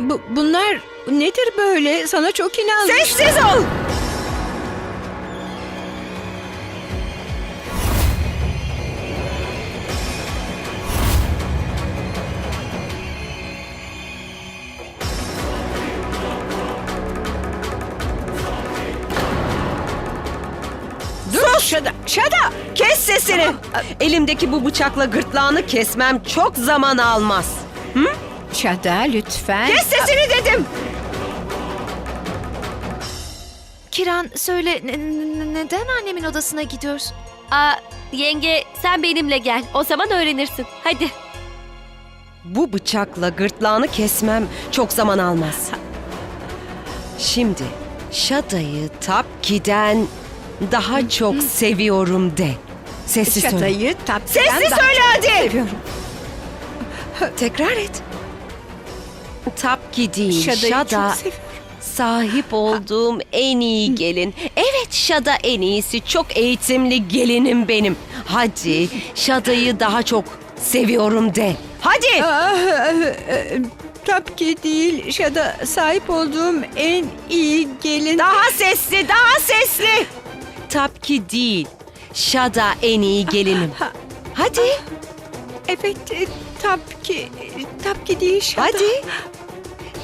Bu, bunlar nedir böyle? Sana çok inandım. Sessiz ol! Şada. Şada. Kes sesini! Elimdeki bu bıçakla gırtlağını kesmem çok zaman almaz. Şada lütfen. Kes sesini dedim! Kiran söyle ne- ne- neden annemin odasına gidiyoruz? Aa, yenge sen benimle gel. O zaman öğrenirsin. Hadi. Bu bıçakla gırtlağını kesmem çok zaman almaz. Şimdi Şada'yı Tapki'den daha çok seviyorum de. Sessiz söyle. Şada'yı tapkiden Sessiz daha söyle hadi! seviyorum. Tekrar et. Tapki değil, Şada'yı Şada çok seviyorum. sahip olduğum en iyi gelin. Evet Şada en iyisi. Çok eğitimli gelinim benim. Hadi Şada'yı daha çok seviyorum de. Hadi! Ah, e, Tapki değil. Şada sahip olduğum en iyi gelin. Daha sesli, daha sesli. Tapki değil. Şada en iyi gelinim. Hadi, Evet, e, Tapki. Tapki değil Şada. hadi.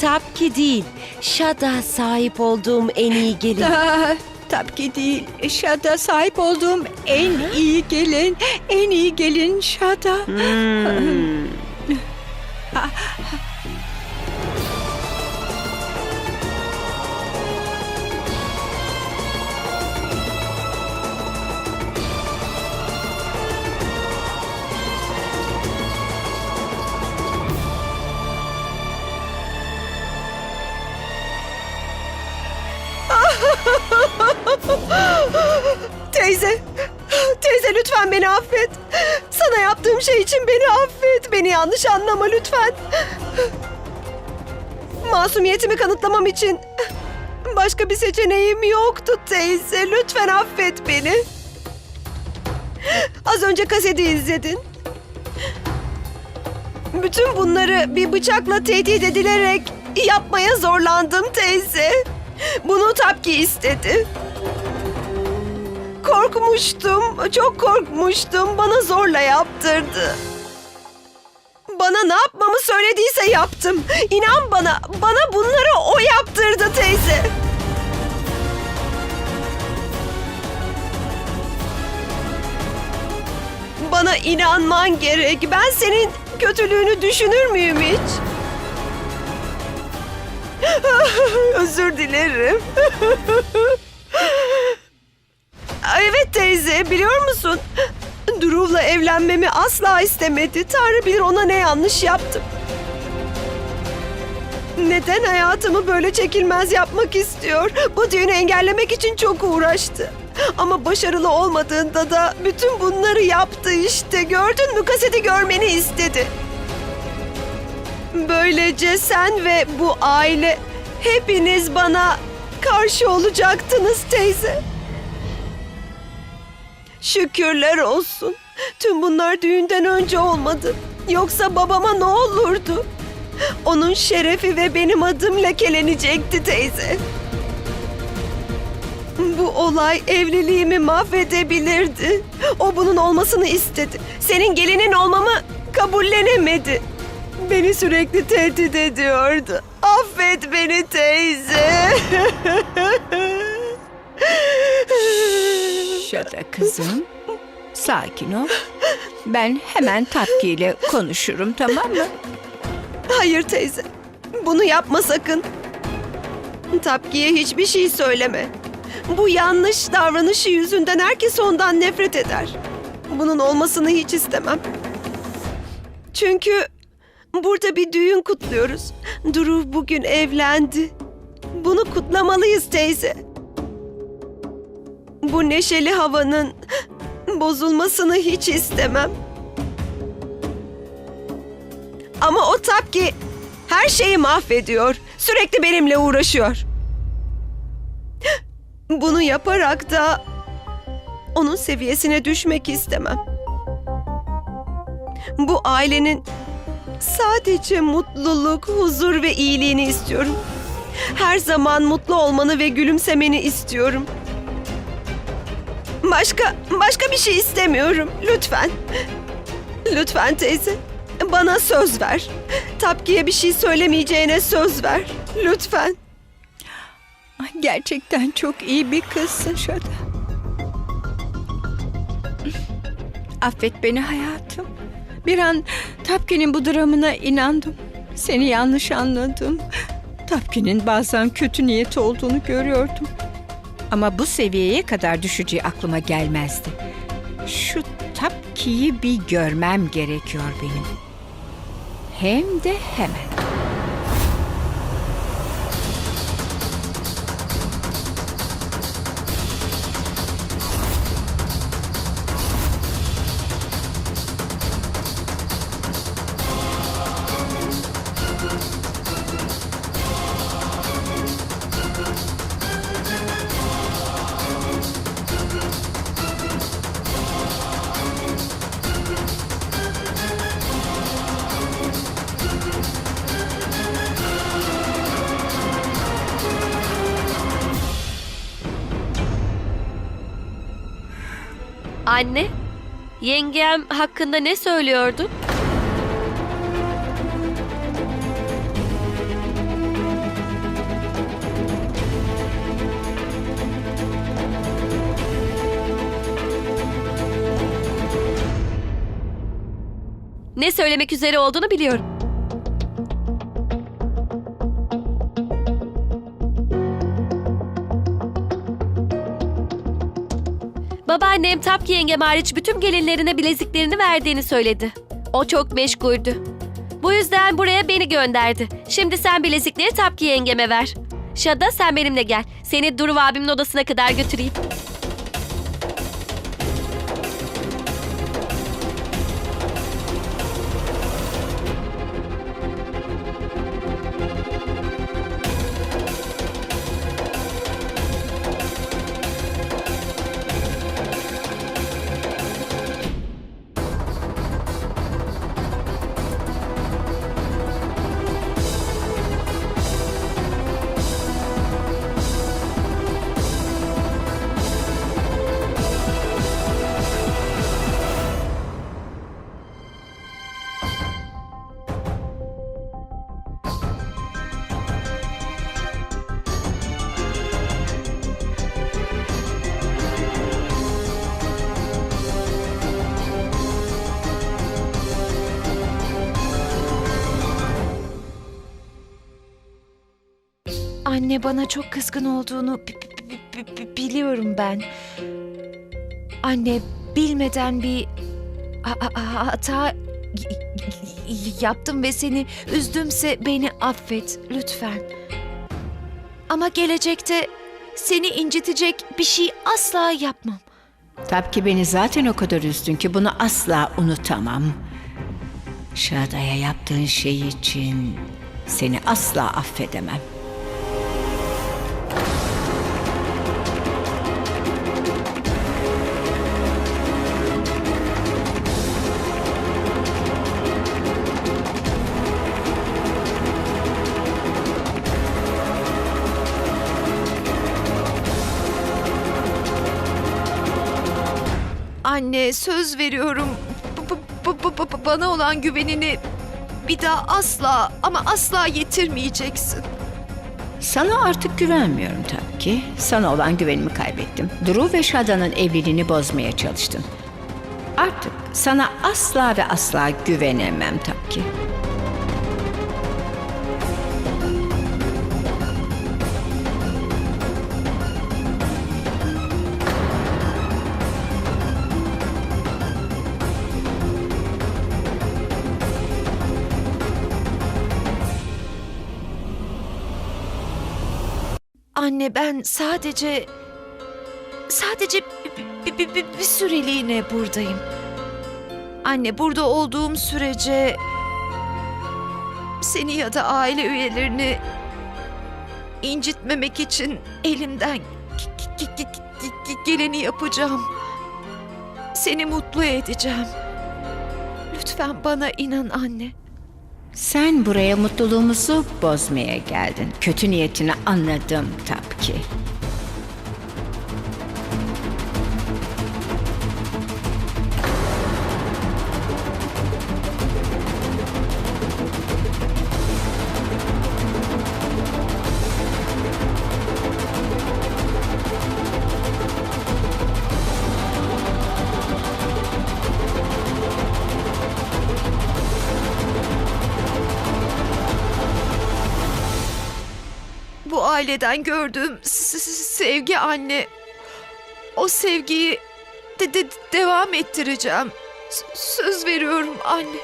Tapki değil. Şada sahip olduğum en iyi gelin. Ah, Tapki değil. Şada sahip olduğum en iyi gelin. En iyi gelin Şada. Hmm. Beni affet. Sana yaptığım şey için beni affet. Beni yanlış anlama lütfen. Masumiyetimi kanıtlamam için başka bir seçeneğim yoktu teyze. Lütfen affet beni. Az önce kaseti izledin. Bütün bunları bir bıçakla tehdit edilerek yapmaya zorlandım teyze. Bunu Tapki istedi. Korkmuştum, çok korkmuştum. Bana zorla yaptırdı. Bana ne yapmamı söylediyse yaptım. İnan bana, bana bunları o yaptırdı teyze. Bana inanman gerek. Ben senin kötülüğünü düşünür müyüm hiç? Özür dilerim. Evet teyze biliyor musun? Duruv'la evlenmemi asla istemedi. Tanrı bilir ona ne yanlış yaptım. Neden hayatımı böyle çekilmez yapmak istiyor? Bu düğünü engellemek için çok uğraştı. Ama başarılı olmadığında da bütün bunları yaptı işte. Gördün mü kaseti görmeni istedi. Böylece sen ve bu aile hepiniz bana karşı olacaktınız teyze. Şükürler olsun. Tüm bunlar düğünden önce olmadı. Yoksa babama ne olurdu? Onun şerefi ve benim adım lekelenecekti teyze. Bu olay evliliğimi mahvedebilirdi. O bunun olmasını istedi. Senin gelinin olmamı kabullenemedi. Beni sürekli tehdit ediyordu. Affet beni teyze. Şada kızım. Sakin ol. Ben hemen Tapki ile konuşurum tamam mı? Hayır teyze. Bunu yapma sakın. Tapki'ye hiçbir şey söyleme. Bu yanlış davranışı yüzünden herkes ondan nefret eder. Bunun olmasını hiç istemem. Çünkü burada bir düğün kutluyoruz. Duru bugün evlendi. Bunu kutlamalıyız teyze. Bu neşeli havanın bozulmasını hiç istemem. Ama o Tapki her şeyi mahvediyor. Sürekli benimle uğraşıyor. Bunu yaparak da onun seviyesine düşmek istemem. Bu ailenin Sadece mutluluk, huzur ve iyiliğini istiyorum. Her zaman mutlu olmanı ve gülümsemeni istiyorum. Başka başka bir şey istemiyorum. Lütfen. Lütfen teyze. Bana söz ver. Tapkiye bir şey söylemeyeceğine söz ver. Lütfen. Gerçekten çok iyi bir kızsın Şada. Affet beni hayatım. Bir an Tapki'nin bu dramına inandım. Seni yanlış anladım. Tapki'nin bazen kötü niyeti olduğunu görüyordum. Ama bu seviyeye kadar düşeceği aklıma gelmezdi. Şu Tapki'yi bir görmem gerekiyor benim. Hem de hemen. Anne, yengem hakkında ne söylüyordun? Ne söylemek üzere olduğunu biliyorum. Babaannem Tapki yengem hariç bütün gelinlerine bileziklerini verdiğini söyledi. O çok meşguldü. Bu yüzden buraya beni gönderdi. Şimdi sen bilezikleri Tapki yengeme ver. Şada sen benimle gel. Seni Duru abimin odasına kadar götüreyim. Anne bana çok kızgın olduğunu bi- bi- bi- bi- biliyorum ben. Anne bilmeden bir hata yaptım ve seni üzdümse beni affet lütfen. Ama gelecekte seni incitecek bir şey asla yapmam. Tabii ki beni zaten o kadar üzdün ki bunu asla unutamam. Şada'ya yaptığın şey için seni asla affedemem. Anne söz veriyorum. Bana olan güvenini bir daha asla ama asla yitirmeyeceksin. Sana artık güvenmiyorum tabii ki. Sana olan güvenimi kaybettim. Duru ve Şada'nın evliliğini bozmaya çalıştın. Artık sana asla ve asla güvenemem tabii ki. Anne ben sadece sadece bir, bir, bir, bir süreliğine buradayım. Anne burada olduğum sürece seni ya da aile üyelerini incitmemek için elimden ge- ge- ge- ge- ge- geleni yapacağım. Seni mutlu edeceğim. Lütfen bana inan anne. Sen buraya mutluluğumuzu bozmaya geldin. Kötü niyetini anladım Tapki. Bu aileden gördüğüm sevgi anne. O sevgiyi de, de- devam ettireceğim. S- söz veriyorum anne.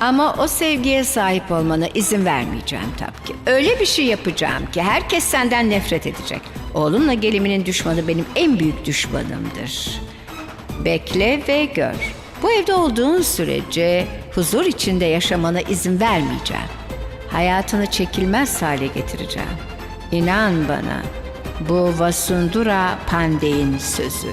Ama o sevgiye sahip olmana izin vermeyeceğim Tapki. Öyle bir şey yapacağım ki herkes senden nefret edecek. Oğlumla geliminin düşmanı benim en büyük düşmanımdır. Bekle ve gör. Bu evde olduğun sürece huzur içinde yaşamana izin vermeyeceğim. Hayatını çekilmez hale getireceğim. İnan bana. Bu Vasundura Pandey'in sözü.